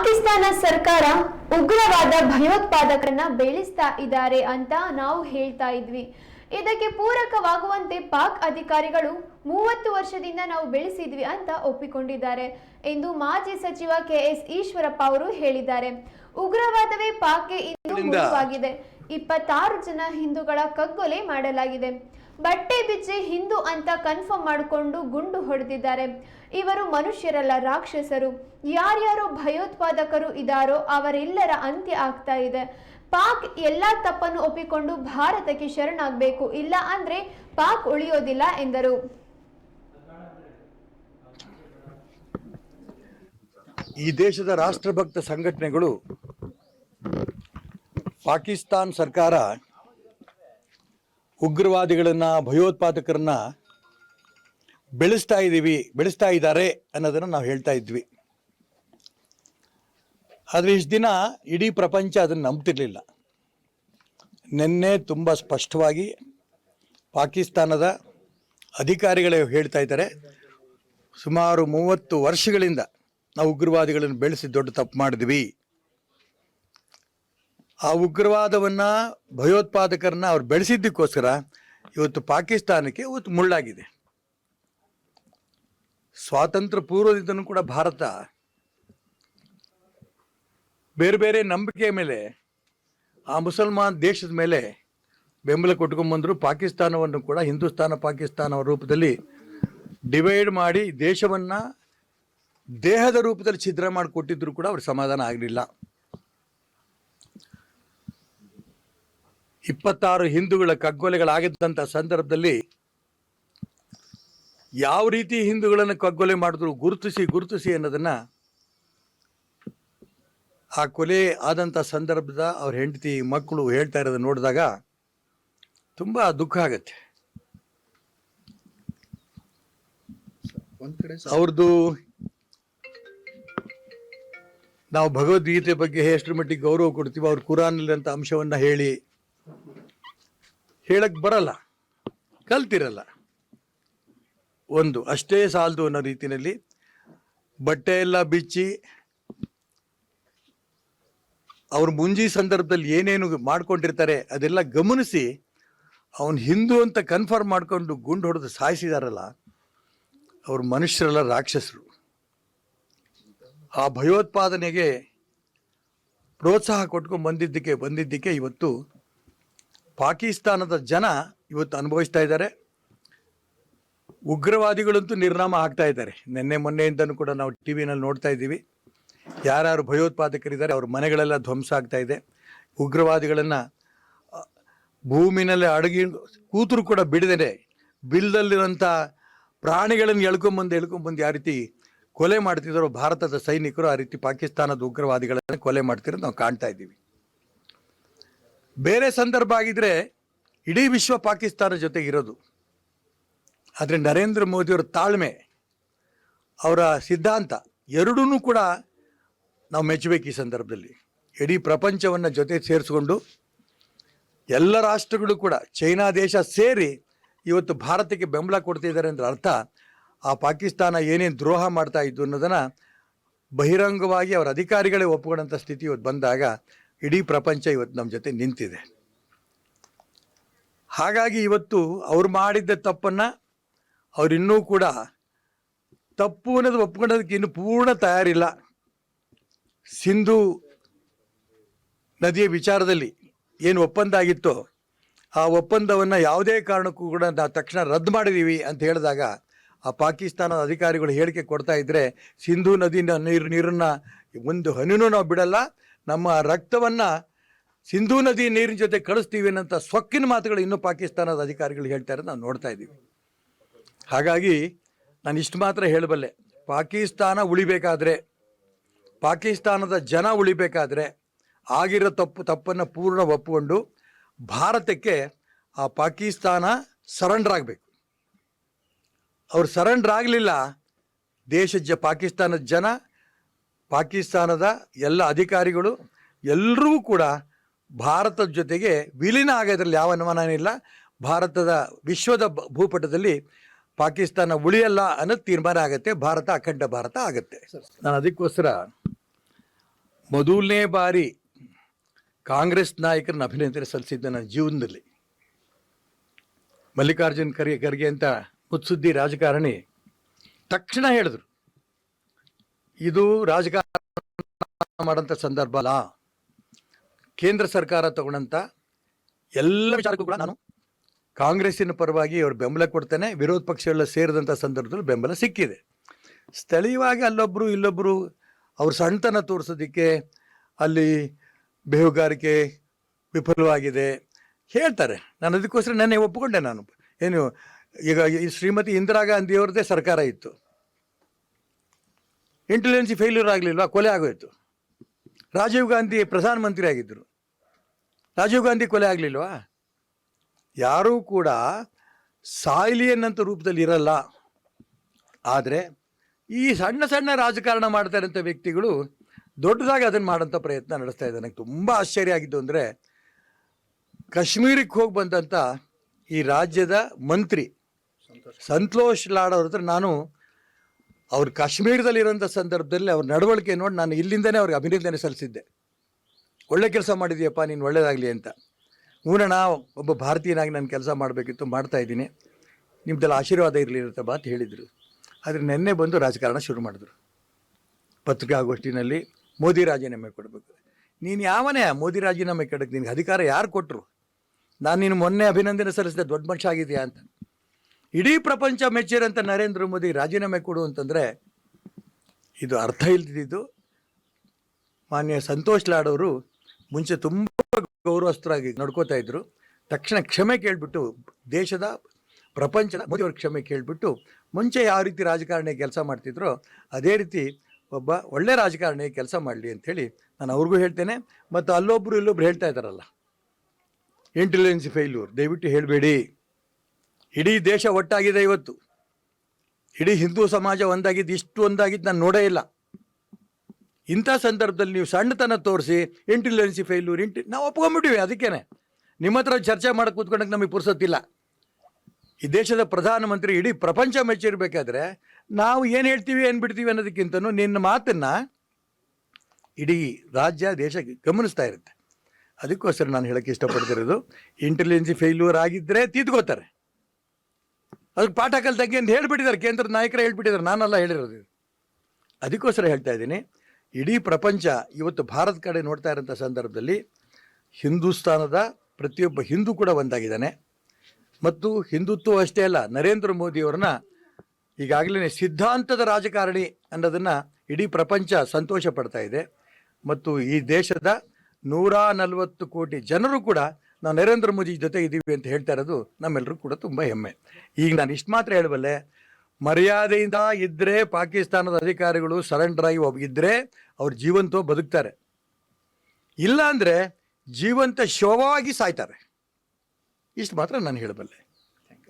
ಪಾಕಿಸ್ತಾನ ಸರ್ಕಾರ ಉಗ್ರವಾದ ಭಯೋತ್ಪಾದಕರನ್ನ ಬೆಳೆಸ್ತಾ ಇದ್ದಾರೆ ಅಂತ ನಾವು ಹೇಳ್ತಾ ಇದ್ವಿ. ಇದಕ್ಕೆ ಪೂರಕವಾಗುವಂತೆ ಪಾಕ್ ಅಧಿಕಾರಿಗಳು ಮೂವತ್ತು ವರ್ಷದಿಂದ ನಾವು ಬೆಳೆಸಿದ್ವಿ ಅಂತ ಒಪ್ಪಿಕೊಂಡಿದ್ದಾರೆ ಎಂದು ಮಾಜಿ ಸಚಿವ ಕೆ ಎಸ್ ಈಶ್ವರಪ್ಪ ಅವರು ಹೇಳಿದ್ದಾರೆ. ಉಗ್ರವಾದವೇ ಪಾಕ್ಗೆ ಇಂದು ಇಪ್ಪತ್ತಾರು ಜನ ಹಿಂದೂಗಳ ಕಗ್ಗೊಲೆ ಮಾಡಲಾಗಿದೆ. ಬಟ್ಟೆ ಬಿಚ್ಚಿ ಹಿಂದೂ ಅಂತ ಕನ್ಫರ್ಮ್ ಮಾಡಿಕೊಂಡು ಗುಂಡು ಹೊಡೆದಿದ್ದಾರೆ. ಇವರು ಮನುಷ್ಯರಲ್ಲ ರಾಕ್ಷಸರು. ಯಾರ್ಯಾರು ಭಯೋತ್ಪಾದಕರು ಇದಾರೋ ಅವರೆಲ್ಲರ ಅಂತ್ಯ ಆಗ್ತಾ ಇದೆ. ಪಾಕ್ ಎಲ್ಲ ತಪ್ಪನ್ನು ಒಪ್ಪಿಕೊಂಡು ಭಾರತಕ್ಕೆ ಶರಣಾಗಬೇಕು. ಇಲ್ಲ ಅಂದ್ರೆ ಪಾಕ್ ಉಳಿಯೋದಿಲ್ಲ ಎಂದರು. ಈ ದೇಶದ ರಾಷ್ಟ್ರಭಕ್ತ ಸಂಘಟನೆಗಳು ಪಾಕಿಸ್ತಾನ್ ಸರ್ಕಾರ ಉಗ್ರವಾದಿಗಳನ್ನ, ಭಯೋತ್ಪಾದಕರನ್ನ ಬೆಳೆಸ್ತಾ ಇದ್ದೀವಿ ಬೆಳೆಸ್ತಾ ಇದ್ದಾರೆ ಅನ್ನೋದನ್ನು ನಾವು ಹೇಳ್ತಾ ಇದ್ವಿ. ಆದರೆ ಇಷ್ಟು ದಿನ ಇಡೀ ಪ್ರಪಂಚ ಅದನ್ನು ನಂಬ್ತಿರ್ಲಿಲ್ಲ. ನಿನ್ನೆ ತುಂಬ ಸ್ಪಷ್ಟವಾಗಿ ಪಾಕಿಸ್ತಾನದ ಅಧಿಕಾರಿಗಳೇ ಹೇಳ್ತಾ ಇದ್ದಾರೆ, ಸುಮಾರು ಮೂವತ್ತು ವರ್ಷಗಳಿಂದ ನಾವು ಉಗ್ರವಾದಿಗಳನ್ನು ಬೆಳೆಸಿ ದೊಡ್ಡ ತಪ್ಪು ಮಾಡಿದ್ವಿ. ಆ ಉಗ್ರವಾದವನ್ನು ಭಯೋತ್ಪಾದಕರನ್ನ ಅವ್ರು ಬೆಳೆಸಿದ್ದಕ್ಕೋಸ್ಕರ ಇವತ್ತು ಪಾಕಿಸ್ತಾನಕ್ಕೆ ಇವತ್ತು ಮುಳ್ಳಾಗಿದೆ. ಸ್ವಾತಂತ್ರ್ಯ ಪೂರ್ವದಿಂದನೂ ಕೂಡ ಭಾರತ ಬೇರೆ ಬೇರೆ ನಂಬಿಕೆಯ ಮೇಲೆ, ಆ ಮುಸಲ್ಮಾನ್ ದೇಶದ ಮೇಲೆ ಬೆಂಬಲ ಕೊಟ್ಕೊಂಡ್ಬಂದರು ಪಾಕಿಸ್ತಾನವನ್ನು ಕೂಡ, ಹಿಂದೂಸ್ತಾನ ಪಾಕಿಸ್ತಾನ ರೂಪದಲ್ಲಿ ಡಿವೈಡ್ ಮಾಡಿ ದೇಶವನ್ನು ದೇಹದ ರೂಪದಲ್ಲಿ ಛಿದ್ರ ಮಾಡಿಕೊಟ್ಟಿದ್ರು ಕೂಡ ಅವ್ರ ಸಮಾಧಾನ ಆಗಲಿಲ್ಲ. ಇಪ್ಪತ್ತಾರು ಹಿಂದೂಗಳ ಕಗ್ಗೊಲೆಗಳಾಗಿದ್ದಂಥ ಸಂದರ್ಭದಲ್ಲಿ ಯಾವ ರೀತಿ ಹಿಂದೂಗಳನ್ನು ಕಗ್ಗೊಲೆ ಮಾಡಿದ್ರು ಗುರುತಿಸಿ ಗುರುತಿಸಿ ಅನ್ನೋದನ್ನ ಆ ಕೊಲೆ ಆದಂಥ ಸಂದರ್ಭದ ಅವ್ರ ಹೆಂಡತಿ ಮಕ್ಕಳು ಹೇಳ್ತಾ ಇರೋದನ್ನ ನೋಡಿದಾಗ ತುಂಬ ದುಃಖ ಆಗತ್ತೆ. ಅವ್ರದ್ದು ನಾವು ಭಗವದ್ಗೀತೆ ಬಗ್ಗೆ ಎಷ್ಟು ಮಟ್ಟಿಗೆ ಗೌರವ ಕೊಡ್ತೀವಿ ಅವ್ರ ಕುರಾನಲ್ಲಿರಂಥ ಅಂಶವನ್ನ ಹೇಳಿ ಹೇಳಕ್ ಬರಲ್ಲ, ಕಲ್ತಿರಲ್ಲ. ಒಂದು, ಅಷ್ಟೇ ಸಾಲದು ಅನ್ನೋ ರೀತಿಯಲ್ಲಿ ಬಟ್ಟೆ ಎಲ್ಲ ಬಿಚ್ಚಿ ಅವ್ರು ಮುಂಜಿ ಸಂದರ್ಭದಲ್ಲಿ ಏನೇನು ಮಾಡ್ಕೊಂಡಿರ್ತಾರೆ ಅದೆಲ್ಲ ಗಮನಿಸಿ ಅವನು ಹಿಂದೂ ಅಂತ ಕನ್ಫರ್ಮ್ ಮಾಡ್ಕೊಂಡು ಗುಂಡು ಹೊಡೆದು ಸಾಯಿಸಿದಾರಲ್ಲ, ಅವ್ರ ಮನುಷ್ಯರೆಲ್ಲ ರಾಕ್ಷಸರು. ಆ ಭಯೋತ್ಪಾದನೆಗೆ ಪ್ರೋತ್ಸಾಹ ಕೊಟ್ಕೊಂಡು ಬಂದಿದ್ದಕ್ಕೆ ಬಂದಿದ್ದಕ್ಕೆ ಇವತ್ತು ಪಾಕಿಸ್ತಾನದ ಜನ ಇವತ್ತು ಅನುಭವಿಸ್ತಾ ಇದ್ದಾರೆ. ಉಗ್ರವಾದಿಗಳಂತೂ ನಿರ್ನಾಮ ಆಗ್ತಾ ಇದ್ದಾರೆ. ನಿನ್ನೆ ಮೊನ್ನೆಯಿಂದನೂ ಕೂಡ ನಾವು ಟಿ ವಿನಲ್ಲಿ ನೋಡ್ತಾ ಇದ್ದೀವಿ. ಯಾರ್ಯಾರು ಭಯೋತ್ಪಾದಕರಿದ್ದಾರೆ, ಅವ್ರ ಮನೆಗಳೆಲ್ಲ ಧ್ವಂಸ ಆಗ್ತಾ ಇದೆ. ಉಗ್ರವಾದಿಗಳನ್ನು ಭೂಮಿನಲ್ಲಿ ಅಡಗಿ, ಕೂತರು ಕೂಡ ಬಿಡದೇನೆ ಬಿಲ್ದಲ್ಲಿರೋಂಥ ಪ್ರಾಣಿಗಳನ್ನು ಎಳ್ಕೊಂಬಂದು ಎಳ್ಕೊಂಬಂದು ಯಾವ ರೀತಿ ಕೊಲೆ ಮಾಡ್ತಿದ್ದಾರೋ, ಭಾರತದ ಸೈನಿಕರು ಆ ರೀತಿ ಪಾಕಿಸ್ತಾನದ ಉಗ್ರವಾದಿಗಳನ್ನು ಕೊಲೆ ಮಾಡ್ತಿರೋದು ನಾವು ಕಾಣ್ತಾ ಇದ್ದೀವಿ. ಬೇರೆ ಸಂದರ್ಭ ಆಗಿದ್ರೆ ಇಡೀ ವಿಶ್ವ ಪಾಕಿಸ್ತಾನ ಜೊತೆಗಿರೋದು. ಆದರೆ ನರೇಂದ್ರ ಮೋದಿಯವರ ತಾಳ್ಮೆ, ಅವರ ಸಿದ್ಧಾಂತ ಎರಡೂ ಕೂಡ ನಾವು ಮೆಚ್ಚಬೇಕು ಈ ಸಂದರ್ಭದಲ್ಲಿ. ಇಡೀ ಪ್ರಪಂಚವನ್ನು ಜೊತೆ ಸೇರಿಸ್ಕೊಂಡು ಎಲ್ಲ ರಾಷ್ಟ್ರಗಳು ಕೂಡ, ಚೈನಾ ದೇಶ ಸೇರಿ ಇವತ್ತು ಭಾರತಕ್ಕೆ ಬೆಂಬಲ ಕೊಡ್ತಿದ್ದಾರೆ ಅಂದ್ರೆ ಅರ್ಥ, ಆ ಪಾಕಿಸ್ತಾನ ಏನೇನು ದ್ರೋಹ ಮಾಡ್ತಾ ಇದ್ದು ಅನ್ನೋದನ್ನು ಬಹಿರಂಗವಾಗಿ ಅವರ ಅಧಿಕಾರಿಗಳೇ ಒಪ್ಪಿಕೊಂಡಂಥ ಸ್ಥಿತಿ ಇವತ್ತು ಬಂದಾಗ ಇಡೀ ಪ್ರಪಂಚ ಇವತ್ತು ನಮ್ಮ ಜೊತೆ ನಿಂತಿದೆ. ಹಾಗಾಗಿ ಇವತ್ತು ಅವ್ರು ಮಾಡಿದ್ದ ತಪ್ಪನ್ನು ಅವರಿನ್ನೂ ಕೂಡ ತಪ್ಪು ಅನ್ನೋದು ಒಪ್ಕೊಂಡೋದಕ್ಕೆ ಇನ್ನು ಪೂರ್ಣ ತಯಾರಿಲ್ಲ. ಸಿಂಧು ನದಿಯ ವಿಚಾರದಲ್ಲಿ ಏನು ಒಪ್ಪಂದ ಆಗಿತ್ತೋ ಆ ಒಪ್ಪಂದವನ್ನು ಯಾವುದೇ ಕಾರಣಕ್ಕೂ ಕೂಡ ನಾವು ತಕ್ಷಣ ರದ್ದು ಮಾಡಿದ್ದೀವಿ ಅಂತ ಹೇಳಿದಾಗ ಆ ಪಾಕಿಸ್ತಾನದ ಅಧಿಕಾರಿಗಳು ಹೇಳಿಕೆ ಕೊಡ್ತಾ ಇದ್ದರೆ ಸಿಂಧು ನದಿನ ನೀರು ನೀರನ್ನು ಒಂದು ಹನಿನೂ ನಾವು ಬಿಡಲ್ಲ, ನಮ್ಮ ರಕ್ತವನ್ನು ಸಿಂಧು ನದಿ ನೀರಿನ ಜೊತೆ ಕಳಿಸ್ತೀವಿ ಅನ್ನೋಂಥ ಸೊಕ್ಕಿನ ಮಾತುಗಳು ಇನ್ನೂ ಪಾಕಿಸ್ತಾನದ ಅಧಿಕಾರಿಗಳು ಹೇಳ್ತಾರೆ ನಾವು ನೋಡ್ತಾ ಇದ್ದೀವಿ. ಹಾಗಾಗಿ ನಾನು ಇಷ್ಟು ಮಾತ್ರ ಹೇಳಬಲ್ಲೆ. ಪಾಕಿಸ್ತಾನ ಉಳಿಬೇಕಾದ್ರೆ, ಪಾಕಿಸ್ತಾನದ ಜನ ಉಳಿಬೇಕಾದ್ರೆ ಆಗಿರೋ ತಪ್ಪು, ತಪ್ಪನ್ನು ಪೂರ್ಣ ಒಪ್ಪಿಕೊಂಡು ಭಾರತಕ್ಕೆ ಆ ಪಾಕಿಸ್ತಾನ ಸರೆಂಡರ್ ಆಗಬೇಕು. ಅವ್ರು ಸರೆಂಡರ್ ಆಗಲಿಲ್ಲ ದೇಶದ ಜ, ಪಾಕಿಸ್ತಾನದ ಜನ, ಪಾಕಿಸ್ತಾನದ ಎಲ್ಲ ಅಧಿಕಾರಿಗಳು ಎಲ್ಲರೂ ಕೂಡ ಭಾರತದ ಜೊತೆಗೆ ವಿಲೀನ ಆಗೋದ್ರಲ್ಲಿ ಯಾವ ಅನುಮಾನ ಇಲ್ಲ. ಭಾರತದ ವಿಶ್ವದ ಭೂಪಟದಲ್ಲಿ ಪಾಕಿಸ್ತಾನ ಉಳಿಯಲ್ಲ ಅನ್ನೋದು ತೀರ್ಮಾನ ಆಗುತ್ತೆ ಭಾರತ ಅಖಂಡ ಭಾರತ ಆಗುತ್ತೆ. ನಾನು ಅದಕ್ಕೋಸ್ಕರ ಮೊದಲನೇ ಬಾರಿ ಕಾಂಗ್ರೆಸ್ ನಾಯಕರನ್ನ ಅಭಿನಂದನೆ ಸಲ್ಲಿಸಿದ್ದೆ ನನ್ನ ಜೀವನದಲ್ಲಿ. ಮಲ್ಲಿಕಾರ್ಜುನ್ ಖರ್ಗೆ ಖರ್ಗೆ ಅಂತ ಮುತ್ಸುದ್ದಿ ರಾಜಕಾರಣಿ ತಕ್ಷಣ ಹೇಳಿದ್ರು ಇದು ರಾಜಕಾರಣ ಮಾಡೋಂಥ ಸಂದರ್ಭ ಅಲ್ಲ. ಕೇಂದ್ರ ಸರ್ಕಾರ ತಗೊಂಡಂಥ ಎಲ್ಲ ವಿಚಾರಕ್ಕೂ ಕೂಡ ನಾನು ಕಾಂಗ್ರೆಸ್ಸಿನ ಪರವಾಗಿ ಅವರು ಬೆಂಬಲ ಕೊಡ್ತಾನೆ, ವಿರೋಧ ಪಕ್ಷಗಳ ಸೇರಿದಂಥ ಸಂದರ್ಭದಲ್ಲಿ ಬೆಂಬಲ ಸಿಕ್ಕಿದೆ. ಸ್ಥಳೀಯವಾಗಿ ಅಲ್ಲೊಬ್ಬರು ಇಲ್ಲೊಬ್ಬರು ಅವ್ರ ಸಣ್ಣತನ ತೋರಿಸೋದಕ್ಕೆ ಅಲ್ಲಿ ಬೇಹುಗಾರಿಕೆ ವಿಫಲವಾಗಿದೆ ಹೇಳ್ತಾರೆ. ನಾನು ಅದಕ್ಕೋಸ್ಕರ ನೆನ್ನೆ ಒಪ್ಪಿಕೊಂಡೆ ನಾನು. ಏನು, ಈಗ ಈ ಶ್ರೀಮತಿ ಇಂದಿರಾ ಗಾಂಧಿ ಅವ್ರದ್ದೇ ಸರ್ಕಾರ ಇತ್ತು. ಇಂಟೆಲಿಜೆನ್ಸಿ ಫೇಲ್ಯೂರ್ ಆಗಲಿಲ್ವಾ? ಕೊಲೆ ಆಗೋಯ್ತು. ರಾಜೀವ್ ಗಾಂಧಿ ಪ್ರಧಾನಮಂತ್ರಿ ಆಗಿದ್ದರು ರಾಜೀವ್ ಗಾಂಧಿ ಕೊಲೆ ಆಗಲಿಲ್ವಾ? ಯಾರೂ ಕೂಡ ಸಾಯ್ಲಿಯನ್ ಅಂತ ರೂಪದಲ್ಲಿ ಇರಲ್ಲ. ಆದರೆ ಈ ಸಣ್ಣ ಸಣ್ಣ ರಾಜಕಾರಣ ಮಾಡ್ತಾ ಇರೋಂಥ ವ್ಯಕ್ತಿಗಳು ದೊಡ್ಡದಾಗಿ ಅದನ್ನು ಮಾಡೋಂಥ ಪ್ರಯತ್ನ ನಡೆಸ್ತಾ ಇದ್ದಾರೆ. ನನಗೆ ತುಂಬ ಆಶ್ಚರ್ಯ ಆಗಿದ್ದು ಅಂದರೆ ಕಾಶ್ಮೀರಕ್ಕೆ ಹೋಗಿ ಬಂದಂಥ ಈ ರಾಜ್ಯದ ಮಂತ್ರಿ ಸಂತೋಷ್ ಲಾಡ್ ಅವ್ರ ಹತ್ರ ನಾನು ಅವ್ರು ಕಾಶ್ಮೀರದಲ್ಲಿರೋಂಥ ಸಂದರ್ಭದಲ್ಲಿ ಅವ್ರ ನಡವಳಿಕೆ ನೋಡಿ ನಾನು ಇಲ್ಲಿಂದನೇ ಅವ್ರಿಗೆ ಅಭಿನಂದನೆ ಸಲ್ಲಿಸಿದ್ದೆ. ಒಳ್ಳೆ ಕೆಲಸ ಮಾಡಿದೀಯಪ್ಪ, ನೀನು ಒಳ್ಳೆಯದಾಗಲಿ ಅಂತ. ಹೂನಣ್ಣ ಒಬ್ಬ ಭಾರತೀಯನಾಗಿ ನಾನು ಕೆಲಸ ಮಾಡಬೇಕಿತ್ತು, ಮಾಡ್ತಾ ಇದ್ದೀನಿ. ನಿಮ್ದೆಲ್ಲ ಆಶೀರ್ವಾದ ಇರಲಿ ಇರುತ್ತಪ್ಪ ಅಂತ ಹೇಳಿದರು. ಆದರೆ ನೆನ್ನೆ ಬಂದು ರಾಜಕಾರಣ ಶುರು ಮಾಡಿದ್ರು. ಪತ್ರಿಕಾಗೋಷ್ಠಿನಲ್ಲಿ ಮೋದಿ ರಾಜೀನಾಮೆ ಕೊಡಬೇಕು. ನೀನು ಯಾವನೇ ಮೋದಿ ರಾಜೀನಾಮೆ ಕೊಡಕ್ಕೆ ನಿನಗೆ ಅಧಿಕಾರ ಯಾರು ಕೊಟ್ಟರು ನಾನು ನೀನು ಮೊನ್ನೆ ಅಭಿನಂದನೆ ಸಲ್ಲಿಸಿದೆ ದೊಡ್ಡ ಮನುಷ್ಯ ಆಗಿದೆಯಾ ಅಂತ. ಇಡೀ ಪ್ರಪಂಚ ಮೆಚ್ಚಿರಂತ ನರೇಂದ್ರ ಮೋದಿ ರಾಜೀನಾಮೆ ಕೊಡು ಅಂತಂದರೆ ಇದು ಅರ್ಥ ಇಲ್ದಿದ್ದು ಮಾನ್ಯ ಸಂತೋಷ್ ಲಾಡವರು ಮುಂಚೆ ತುಂಬ ಗೌರವಸ್ಥರಾಗಿ ನಡ್ಕೋತಾ ಇದ್ರು. ತಕ್ಷಣ ಕ್ಷಮೆ ಕೇಳಿಬಿಟ್ಟು ದೇಶದ, ಪ್ರಪಂಚದ ಮೋದಿಯವ್ರ ಕ್ಷಮೆ ಕೇಳಿಬಿಟ್ಟು ಮುಂಚೆ ಯಾವ ರೀತಿ ರಾಜಕಾರಣಿ ಕೆಲಸ ಮಾಡ್ತಿದ್ರೋ ಅದೇ ರೀತಿ ಒಬ್ಬ ಒಳ್ಳೆ ರಾಜಕಾರಣಿ ಕೆಲಸ ಮಾಡಲಿ ಅಂಥೇಳಿ ನಾನು ಅವ್ರಿಗೂ ಹೇಳ್ತೇನೆ. ಮತ್ತು ಅಲ್ಲೊಬ್ಬರು ಇಲ್ಲೊಬ್ರು ಹೇಳ್ತಾ ಇದ್ದಾರಲ್ಲ. ಇಂಟೆಲಿಜೆನ್ಸ್ ಫೇಲ್ಯೂರ್ ದಯವಿಟ್ಟು ಹೇಳಬೇಡಿ. ಇಡೀ ದೇಶ ಒಟ್ಟಾಗಿದೆ ಇವತ್ತು. ಇಡೀ ಹಿಂದೂ ಸಮಾಜ ಒಂದಾಗಿದ್ದು ಇಷ್ಟು ಒಂದಾಗಿದ್ದು ನಾನು ನೋಡೇ ಇಲ್ಲ. ಇಂಥ ಸಂದರ್ಭದಲ್ಲಿ ನೀವು ಸಣ್ಣತನ ತೋರಿಸಿ ಇಂಟೆಲಿಜೆನ್ಸಿ ಫೇಲ್ಯೂರ್ ಇಂಟಿ ನಾವು ಒಪ್ಕೊಂಬಿಟ್ಟಿವಿ ಅದಕ್ಕೇನೆ. ನಿಮ್ಮ ಹತ್ರ ಚರ್ಚೆ ಮಾಡಕ್ಕೆ ಕೂತ್ಕೊಂಡಕ್ಕೆ ನಮಗೆ ಪುರ್ಸೊತ್ತಿಲ್ಲ ಈ ದೇಶದ ಪ್ರಧಾನಮಂತ್ರಿ ಇಡೀ ಪ್ರಪಂಚ ಮೆಚ್ಚಿರಬೇಕಾದ್ರೆ ನಾವು ಏನು ಹೇಳ್ತೀವಿ, ಏನು ಬಿಡ್ತೀವಿ ಅನ್ನೋದಕ್ಕಿಂತನೂ ನಿನ್ನ ಮಾತನ್ನು ಇಡೀ ರಾಜ್ಯ, ದೇಶ ಗಮನಿಸ್ತಾ ಇರುತ್ತೆ. ಅದಕ್ಕೋಸ್ಕರ ನಾನು ಹೇಳೋಕ್ಕೆ ಇಷ್ಟಪಡ್ತಿರೋದು ಇಂಟೆಲಿಜೆನ್ಸಿ ಫೇಲ್ಯೂರ್ ಆಗಿದ್ದರೆ ತೀದ್ಕೋತಾರೆ ಅದಕ್ಕೆ ಪಾಠ ಕಲ್ತಂಗೆ ಅಂತ ಹೇಳ್ಬಿಟ್ಟಿದ್ದಾರೆ, ಕೇಂದ್ರದ ನಾಯಕರೇ ಹೇಳ್ಬಿಟ್ಟಿದ್ದಾರೆ, ನಾನೆಲ್ಲ ಹೇಳಿರೋದು. ಅದಕ್ಕೋಸ್ಕರ ಹೇಳ್ತಾ ಇದ್ದೀನಿ ಇಡೀ ಪ್ರಪಂಚ ಇವತ್ತು ಭಾರತ ಕಡೆ ನೋಡ್ತಾ ಇರೋಂಥ ಸಂದರ್ಭದಲ್ಲಿ ಹಿಂದೂಸ್ತಾನದ ಪ್ರತಿಯೊಬ್ಬ ಹಿಂದೂ ಕೂಡ ಒಂದಾಗಿದ್ದಾನೆ. ಮತ್ತು ಹಿಂದುತ್ವ ಅಷ್ಟೇ ಅಲ್ಲ, ನರೇಂದ್ರ ಮೋದಿಯವ್ರನ್ನ ಈಗಾಗಲೇ ಸಿದ್ಧಾಂತದ ರಾಜಕಾರಣಿ ಅನ್ನೋದನ್ನು ಇಡೀ ಪ್ರಪಂಚ ಸಂತೋಷ ಪಡ್ತಾ ಇದೆ. ಮತ್ತು ಈ ದೇಶದ ನೂರ ನಲವತ್ತು ಕೋಟಿ ಜನರು ಕೂಡ ನಾವು ನರೇಂದ್ರ ಮೋದಿ ಜೊತೆ ಇದ್ದೀವಿ ಅಂತ ಹೇಳ್ತಾ ಇರೋದು ನಮ್ಮೆಲ್ಲರೂ ಕೂಡ ತುಂಬ ಹೆಮ್ಮೆ. ಈಗ ನಾನು ಇಷ್ಟು ಮಾತ್ರ ಹೇಳಬಲ್ಲೆ ಮರ್ಯಾದೆಯಿಂದ ಇದ್ದರೆ ಪಾಕಿಸ್ತಾನದ ಅಧಿಕಾರಿಗಳು ಸರೆಂಡರ್ ಆಗಿ ಇದ್ದರೆ ಅವ್ರು ಜೀವಂತ ಬದುಕ್ತಾರೆ. ಇಲ್ಲ ಅಂದರೆ ಜೀವಂತ ಶವವಾಗಿ ಸಾಯ್ತಾರೆ. ಇಷ್ಟು ಮಾತ್ರ ನಾನು ಹೇಳಬಲ್ಲೆ.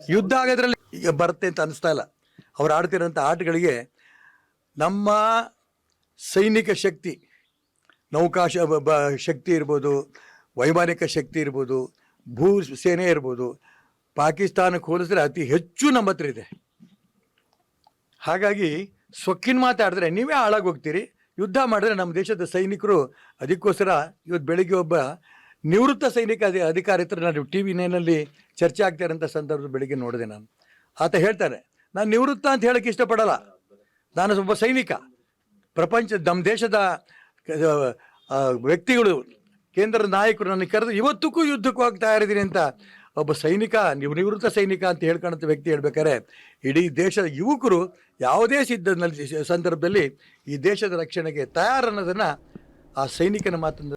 ಯುದ್ಧ ಆಗೋದ್ರಲ್ಲಿ ಈಗ ಬರುತ್ತೆ ಅಂತ ಅನಿಸ್ತಾ ಇಲ್ಲ. ಅವ್ರು ಆಡ್ತಿರೋಂಥ ಆಟಗಳಿಗೆ ನಮ್ಮ ಸೈನಿಕ ಶಕ್ತಿ, ನೌಕಾಶ ಶಕ್ತಿ ಇರ್ಬೋದು, ವೈಮಾನಿಕ ಶಕ್ತಿ ಇರ್ಬೋದು, ಭೂ ಸೇನೆ ಇರ್ಬೋದು, ಪಾಕಿಸ್ತಾನಕ್ಕೆ ಹೋಲಿಸಿದ್ರೆ ಅತಿ ಹೆಚ್ಚು ನಮ್ಮ ಹತ್ರ ಇದೆ. ಹಾಗಾಗಿ ಸೊಕ್ಕಿನ ಮಾತಾಡಿದ್ರೆ ನೀವೇ ಹಾಳಾಗೋಗ್ತೀರಿ ಯುದ್ಧ ಮಾಡಿದ್ರೆ ನಮ್ಮ ದೇಶದ ಸೈನಿಕರು ಅದಕ್ಕೋಸ್ಕರ ಇವತ್ತು ಬೆಳಿಗ್ಗೆ ಒಬ್ಬ ನಿವೃತ್ತ ಸೈನಿಕ ಅಧಿ ಅಧಿಕಾರಿ ಹತ್ರ ನಾನು ಟಿ ವಿ ನೈನಲ್ಲಿ ಚರ್ಚೆ ಆಗ್ತಾ ಇರೋಂಥ ಸಂದರ್ಭ ಬೆಳಿಗ್ಗೆ ನೋಡಿದೆ ನಾನು. ಆತ ಹೇಳ್ತಾರೆ, ನಾನು ನಿವೃತ್ತ ಅಂತ ಹೇಳಕ್ಕೆ ಇಷ್ಟಪಡಲ್ಲ. ನಾನು ಒಬ್ಬ ಸೈನಿಕ. ಪ್ರಪಂಚ ನಮ್ಮ ದೇಶದ ವ್ಯಕ್ತಿಗಳು ಕೇಂದ್ರ ನಾಯಕರು ನನಗೆ ಕರೆದು ಇವತ್ತಿಗೂ ಯುದ್ಧಕ್ಕೂ ಹೋಗ್ತಾ ಇದ್ದೀನಿ ಅಂತ ಒಬ್ಬ ಸೈನಿಕ, ನೀವು ನಿವೃತ್ತ ಸೈನಿಕ ಅಂತ ಹೇಳ್ಕೊಂಡಂಥ ವ್ಯಕ್ತಿ ಹೇಳ್ಬೇಕಾದ್ರೆ, ಇಡೀ ದೇಶದ ಯುವಕರು ಯಾವುದೇ ಸಿದ್ಧ ಸಂದರ್ಭದಲ್ಲಿ ಈ ದೇಶದ ರಕ್ಷಣೆಗೆ ತಯಾರನ್ನೋದನ್ನು ಆ ಸೈನಿಕನ ಮಾತನ್ನು